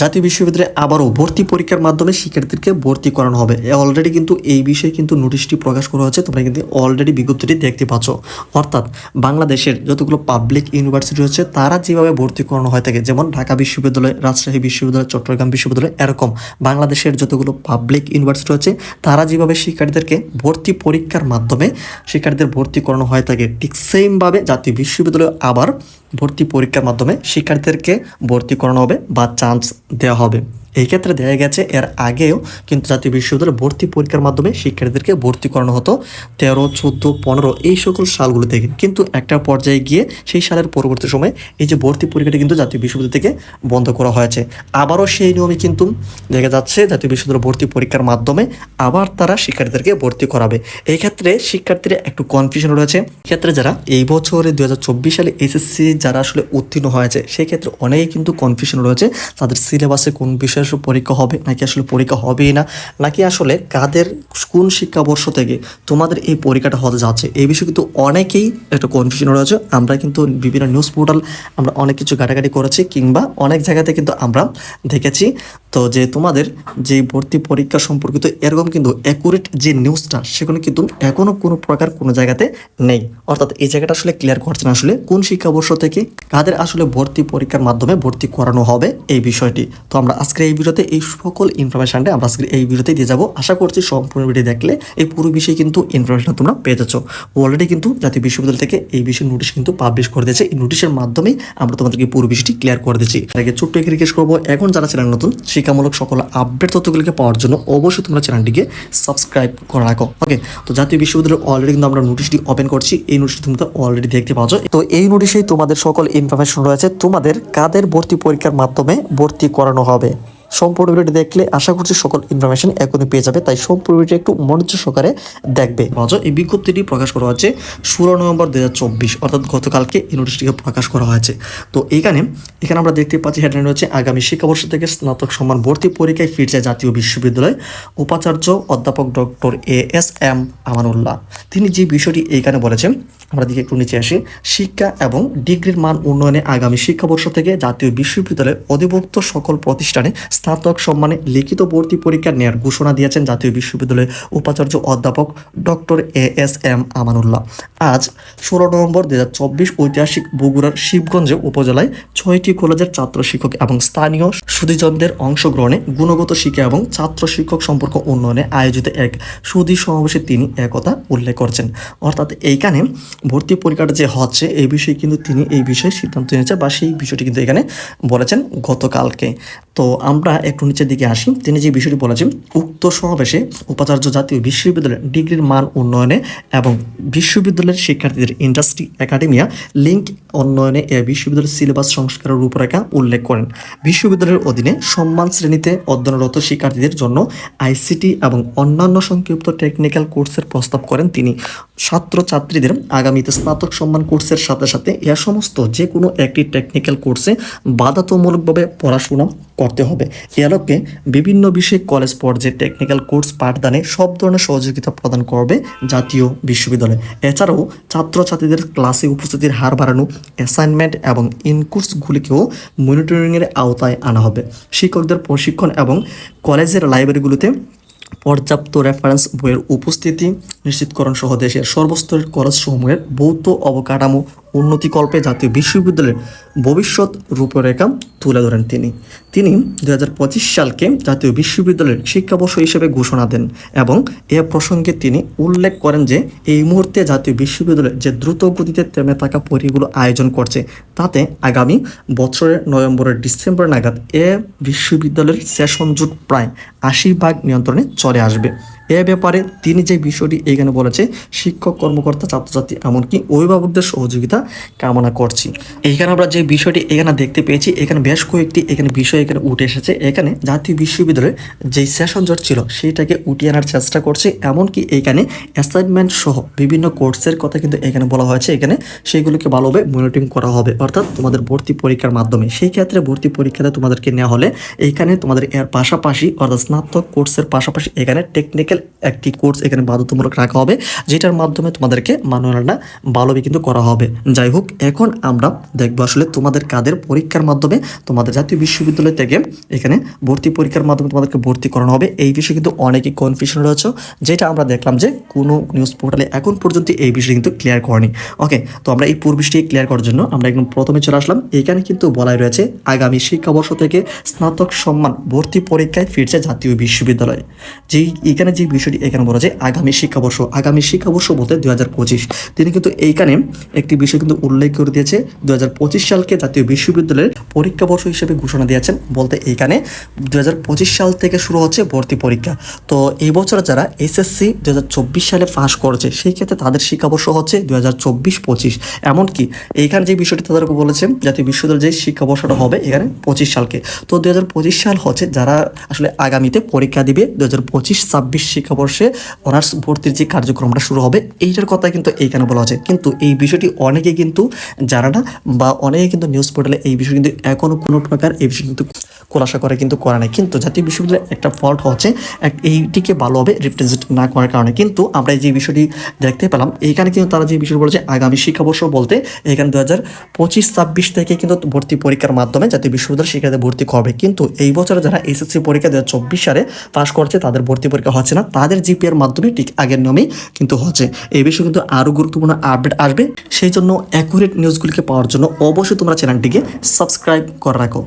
জাতীয় বিশ্ববিদ্যালয়ে আবারও ভর্তি পরীক্ষার মাধ্যমে শিক্ষার্থীদেরকে ভর্তি করানো হবে। অলরেডি কিন্তু এই বিষয়ে কিন্তু নোটিশটি প্রকাশ করা হয়েছে। তোমরা কিন্তু অলরেডি বিজ্ঞপ্তিটি দেখতে পাচ্ছ। অর্থাৎ বাংলাদেশের যতগুলো পাবলিক ইউনিভার্সিটি হচ্ছে তারা যেভাবে ভর্তি করানো হয় থাকে, যেমন ঢাকা বিশ্ববিদ্যালয়, রাজশাহী বিশ্ববিদ্যালয়, চট্টগ্রাম বিশ্ববিদ্যালয়, এরকম বাংলাদেশের যতগুলো পাবলিক ইউনিভার্সিটি হচ্ছে তারা যেভাবে শিক্ষার্থীদেরকে ভর্তি পরীক্ষার মাধ্যমে শিক্ষার্থীদের ভর্তি করানো হয় থাকে, ঠিক সেমভাবে জাতীয় বিশ্ববিদ্যালয় আবার ভর্তি পরীক্ষার মাধ্যমে শিক্ষার্থীদেরকে ভর্তি করানো হবে বা চান্স দেওয়া হবে। এই ক্ষেত্রে দেখা গেছে এর আগেও কিন্তু জাতীয় বিশ্ববিদ্যালয়ে ভর্তি পরীক্ষার মাধ্যমে শিক্ষার্থীদেরকে ভর্তি করানো হতো। তেরো, চোদ্দ, পনেরো এই সকল সালগুলো থেকে। কিন্তু একটা পর্যায়ে গিয়ে সেই সালের পরবর্তী সময়ে এই যে ভর্তি পরীক্ষাটি কিন্তু জাতীয় বিশ্ববিদ্যালয় থেকে বন্ধ করা হয়েছে। আবারও সেই নিয়মে কিন্তু দেখা যাচ্ছে জাতীয় বিশ্ববিদ্যালয় ভর্তি পরীক্ষার মাধ্যমে আবার তারা শিক্ষার্থীদেরকে ভর্তি করাবে। এই ক্ষেত্রে শিক্ষার্থীরা একটু কনফিউশন রয়েছে। ক্ষেত্রে যারা এই বছরে দু হাজার চব্বিশ সালে এসএসসি যারা আসলে উত্তীর্ণ হয়েছে সেই ক্ষেত্রে অনেকেই কিন্তু কনফিউশন রয়েছে। তাদের সিলেবাসে কোন বিষয়ে আসলে পরীক্ষা হবে, নাকি আসলে পরীক্ষা হবেই না, নাকি আসলে কাদের কোন শিক্ষাবর্ষ থেকে তোমাদের এই পরীক্ষাটা হতে যাচ্ছে, এই বিষয়ে কিন্তু অনেকেই একটা কনফিউশন রয়েছে। আমরা কিন্তু বিভিন্ন নিউজ পোর্টাল আমরা অনেক কিছু ঘাটাঘাটি করেছি, কিংবা অনেক জায়গাতে কিন্তু আমরা দেখেছি। তো যে তোমাদের যে ভর্তি পরীক্ষা সম্পর্কিত এরকম কিন্তু অ্যাকুরেট যে নিউজটা সেখানে কিন্তু এখনও কোনো প্রকার কোনো জায়গাতে নেই। অর্থাৎ এই জায়গাটা আসলে ক্লিয়ার করছে না আসলে কোন শিক্ষাবর্ষ থেকে কাদের আসলে ভর্তি পরীক্ষার মাধ্যমে ভর্তি করানো হবে এই বিষয়টি। তো আমরা আজকের এই ভিডিওতে এই সকল ইনফরমেশনটা আমরা আজকের এই ভিডিওতে দিয়ে যাব। আশা করছি সম্পূর্ণ ভিডিও দেখলে এই পুরো বিষয়ে কিন্তু ইনফরমেশন তোমরা পেয়ে যাচ্ছ। অলরেডি কিন্তু জাতীয় বিশ্ববিদ্যালয় থেকে এই বিষয়ে নোটিশ কিন্তু পাবলিশ করে দিয়েছে। এই নোটিশের মাধ্যমেই আমরা তোমাদেরকে পুরো বিষয়টি ক্লিয়ার করে দিচ্ছি আগে ছোট্ট একটি রিকোয়েস্ট করব, এখন যারা চ্যানেল নতুন, শিক্ষামূলক সকল আপডেট তথ্যগুলিকে পাওয়ার জন্য অবশ্যই তোমরা চ্যানেলটিকে সাবস্ক্রাইব করে রাখো। ওকে তো জাতীয় বিশ্ববিদ্যালয় অলরেডি কিন্তু আমরা নোটিশটি ওপেন করছি। এই নোটিশটি তোমরা অলরেডি দেখতে পাচ্ছ তো এই নোটিশেই তোমাদের সকল ইনফরমেশন রয়েছে। তোমাদের কাদের ভর্তি পরীক্ষার মাধ্যমে ভর্তি করানো হবে? সম্পূর্ণ ভিডিওটি দেখলে আশা করছি সকল ইনফরমেশন এখনই পেয়ে যাবে। তাই সম্পূর্ণ ভিডিওটি একটু মনোযোগ সহকারে দেখবে। মজা, এই বিজ্ঞপ্তিটি প্রকাশ করা হচ্ছে ষোলো নভেম্বর দু হাজার চব্বিশ, অর্থাৎ গতকালকে এই নোটিশটিকে প্রকাশ করা হয়েছে। তো এইখানে এখানে আমরা দেখতে পাচ্ছি হেডলাইন রয়েছে, আগামী শিক্ষাবর্ষ থেকে স্নাতক সম্মান ভর্তি পরীক্ষায় ফিরছে জাতীয় বিশ্ববিদ্যালয় উপাচার্য অধ্যাপক doctor A S M Amanullah. তিনি যে বিষয়টি এইখানে বলেছেন, আমরা দিকে একটু নিচে আসি, শিক্ষা এবং ডিগ্রির মান উন্নয়নে আগামী শিক্ষাবর্ষ থেকে জাতীয় বিশ্ববিদ্যালয়ের অধিভুক্ত সকল প্রতিষ্ঠানে স্নাতক সম্মানে লিখিত ভর্তি পরীক্ষা নেওয়ার ঘোষণা দিয়েছেন জাতীয় বিশ্ববিদ্যালয়ের উপাচার্য অধ্যাপক doctor A S M Amanullah. আজ ষোলো নভেম্বর দু হাজার চব্বিশ ঐতিহাসিক বগুড়ার শিবগঞ্জ উপজেলায় ছয়টি কলেজের ছাত্র শিক্ষক এবং স্থানীয় সুদীজনদের অংশগ্রহণে গুণগত শিক্ষা এবং ছাত্র শিক্ষক সম্পর্ক উন্নয়নে আয়োজিত এক সুদী সমাবেশে তিনি একথা উল্লেখ করছেন। অর্থাৎ এইখানে ভর্তি পরীক্ষাটা যে হচ্ছে, এই বিষয়ে কিন্তু তিনি এই বিষয়ে সিদ্ধান্ত নিয়েছে বা সেই বিষয়টি কিন্তু এখানে বলেছেন গতকালকে। তো আমরা একটু নিচের দিকে আসি। তিনি যে বিষয়টি বলেছেন, উক্ত সমাবেশে উপাচার্য জাতীয় বিশ্ববিদ্যালয়ের ডিগ্রির মান উন্নয়নে এবং বিশ্ববিদ্যালয়ের শিক্ষার্থীদের ইন্ডাস্ট্রি একাডেমিয়া লিঙ্ক উন্নয়নে বিশ্ববিদ্যালয়ের সিলেবাস সংস্কারের রূপরেখা উল্লেখ করেন। বিশ্ববিদ্যালয়ের অধীনে সম্মান শ্রেণীতে অধ্যয়নরত শিক্ষার্থীদের জন্য আইসিটি এবং অন্যান্য সংক্ষিপ্ত টেকনিক্যাল কোর্সের প্রস্তাব করেন তিনি। ছাত্রছাত্রীদের আগামীতে স্নাতক সম্মান কোর্সের সাথে সাথে এ সমস্ত যে কোনো একটি টেকনিক্যাল কোর্সে বাধ্যতামূলকভাবে পড়াশোনা করতে হবে। এ আলোকে বিভিন্ন বিষয়ে কলেজ পর্যায়ে টেকনিক্যাল কোর্স পাঠদানে সব ধরনের সহযোগিতা প্রদান করবে জাতীয় বিশ্ববিদ্যালয়। এছাড়াও ছাত্রছাত্রীদের ক্লাসে উপস্থিতির হার বাড়ানো অ্যাসাইনমেন্ট এবং ইনকোর্সগুলিকেও মনিটরিংয়ের আওতায় আনা হবে। শিক্ষকদের প্রশিক্ষণ এবং কলেজের লাইব্রেরিগুলোতে পর্যাপ্ত রেফারেন্স বইয়ের উপস্থিতি নিশ্চিতকরণ সহ দেশের সর্বস্তরের কলেজসমূহের ভৌত অবকাঠামো উন্নতিকল্পে জাতীয় বিশ্ববিদ্যালয়ের ভবিষ্যৎ রূপরেখা তুলে ধরেন তিনি। তিনি দু হাজার পঁচিশ সালকে জাতীয় বিশ্ববিদ্যালয়ের শিক্ষাবর্ষ হিসেবে ঘোষণা দেন এবং এ প্রসঙ্গে তিনি উল্লেখ করেন যে, এই মুহূর্তে জাতীয় বিশ্ববিদ্যালয় যে দ্রুত গতিতে থেমে থাকা পরীক্ষাগুলো আয়োজন করছে, তাতে আগামী বছরের নভেম্বরের ডিসেম্বর নাগাদ এ বিশ্ববিদ্যালয়ের সেশন জুট প্রায় আশি ভাগ নিয়ন্ত্রণে চলে আসবে। এ ব্যাপারে তিনি যে বিষয়টি এখানে বলেছে, শিক্ষক, কর্মকর্তা, ছাত্রছাত্রী, এমনকি অভিভাবকদের সহযোগিতা কামনা করছি। এখানে আমরা যে বিষয়টি এখানে দেখতে পেয়েছি, এখানে বেশ কয়েকটি এখানে বিষয় এখানে উঠে এসেছে। এখানে জাতীয় বিশ্ববিদ্যালয়ে যে সেশন জট ছিল সেইটাকে উঠিয়ে আনার চেষ্টা করছে। এমনকি এখানে অ্যাসাইনমেন্ট সহ বিভিন্ন কোর্সের কথা কিন্তু এখানে বলা হয়েছে। এখানে সেইগুলোকে ভালোভাবে মনিটরিং করা হবে, অর্থাৎ তোমাদের ভর্তি পরীক্ষার মাধ্যমে। সেই ক্ষেত্রে ভর্তি পরীক্ষাতে তোমাদেরকে নেওয়া হলে এখানে তোমাদের এর পাশাপাশি, অর্থাৎ স্নাতক কোর্সের পাশাপাশি এখানে টেকনিক্যাল স্পেশাল একটি কোর্স এখানে বাধ্যতামূলক রাখা হবে, যেটার মাধ্যমে তোমাদেরকে মানোয়ারটা ভালোভাবে কিন্তু করা হবে। যাই হোক, এখন আমরা দেখব আসলে তোমাদের কাদের পরীক্ষার মাধ্যমে তোমাদের জাতীয় বিশ্ববিদ্যালয় থেকে এখানে ভর্তি পরীক্ষার মাধ্যমে তোমাদেরকে ভর্তি করানো হবে। এই বিষয়ে কিন্তু অনেকেই কনফিউশন রয়েছে, যেটা আমরা দেখলাম যে কোনো নিউজ পোর্টালে এখন পর্যন্ত এই বিষয়ে কিন্তু ক্লিয়ার করেনি। ওকে তো আমরা এই পূর্বটি ক্লিয়ার করার জন্য আমরা একদম প্রথমে চলে আসলাম। এখানে কিন্তু বলাই রয়েছে আগামী শিক্ষাবর্ষ থেকে স্নাতক সম্মান ভর্তি পরীক্ষায় ফিরছে জাতীয় বিশ্ববিদ্যালয়। যেই, এখানে যে বিষয়টি এখানে বলা যায় আগামী শিক্ষাবর্ষ। আগামী শিক্ষাবর্ষ বলতে হাজার পঁচিশ। তিনি কিন্তু এইখানে একটি বিষয় কিন্তু উল্লেখ করে দিয়েছে, দুই হাজার পঁচিশ সালকে জাতীয় বিশ্ববিদ্যালয়ের পরীক্ষাবর্ষ হিসেবে ঘোষণা দিয়েছেন। বলতে এইখানে দুই হাজার পঁচিশ সাল থেকে শুরু হচ্ছে ভর্তি পরীক্ষা। তো এই বছর যারা এসএসসি দু হাজার চব্বিশ সালে পাস করেছে, সেই ক্ষেত্রে তাদের শিক্ষাবর্ষ হচ্ছে দু হাজার চব্বিশ পঁচিশ। এমনকি এইখানে যে বিষয়টি তাদেরকে বলেছে, জাতীয় বিশ্ববিদ্যালয়ের যে শিক্ষাবর্ষটা হবে এখানে পঁচিশ সালকে। তো দু পঁচিশ সাল হচ্ছে যারা আসলে আগামীতে পরীক্ষা দিবে দু হাজার পঁচিশ শিক্ষাবর্ষে অনার্স ভর্তির যে কার্যক্রমটা শুরু হবে, এইটার কথা কিন্তু এইখানে বলা হচ্ছে কিন্তু এই বিষয়টি অনেকে কিন্তু জানা না বা অনেকে কিন্তু নিউজ পোর্টালে এই বিষয় কিন্তু এখনও কোনো প্রকার এই বিষয় কিন্তু খোলাসা করে কিন্তু করা নাই। কিন্তু জাতীয় বিশ্ববিদ্যালয়ের একটা ফল্ট হচ্ছে এইটিকে ভালোভাবে রিপ্রেজেন্ট না করার কারণে। কিন্তু আমরা যে বিষয়টি দেখতে পেলাম এইখানে কিন্তু তারা যে বিষয় বলেছে, আগামী শিক্ষাবর্ষ বলতে এখানে দু হাজার পঁচিশ ছাব্বিশ থেকে কিন্তু ভর্তি পরীক্ষার মাধ্যমে জাতীয় বিশ্ববিদ্যালয় শিক্ষার্থী ভর্তি হবে কিন্তু এই বছরে যারা এসএসসি পরীক্ষা দু হাজার চব্বিশ সালে পাশ করছে, তাদের ভর্তি পরীক্ষা হচ্ছে না। তাদের জিপিএর মাধ্যমে ঠিক আগের নিয়মেই কিন্তু হচ্ছে। এই বিষয়ে কিন্তু আরও গুরুত্বপূর্ণ আপডেট আসবে। সেই জন্য অ্যাকুরেট নিউজগুলিকে পাওয়ার জন্য অবশ্যই তোমরা চ্যানেলটিকে সাবস্ক্রাইব করে রাখো।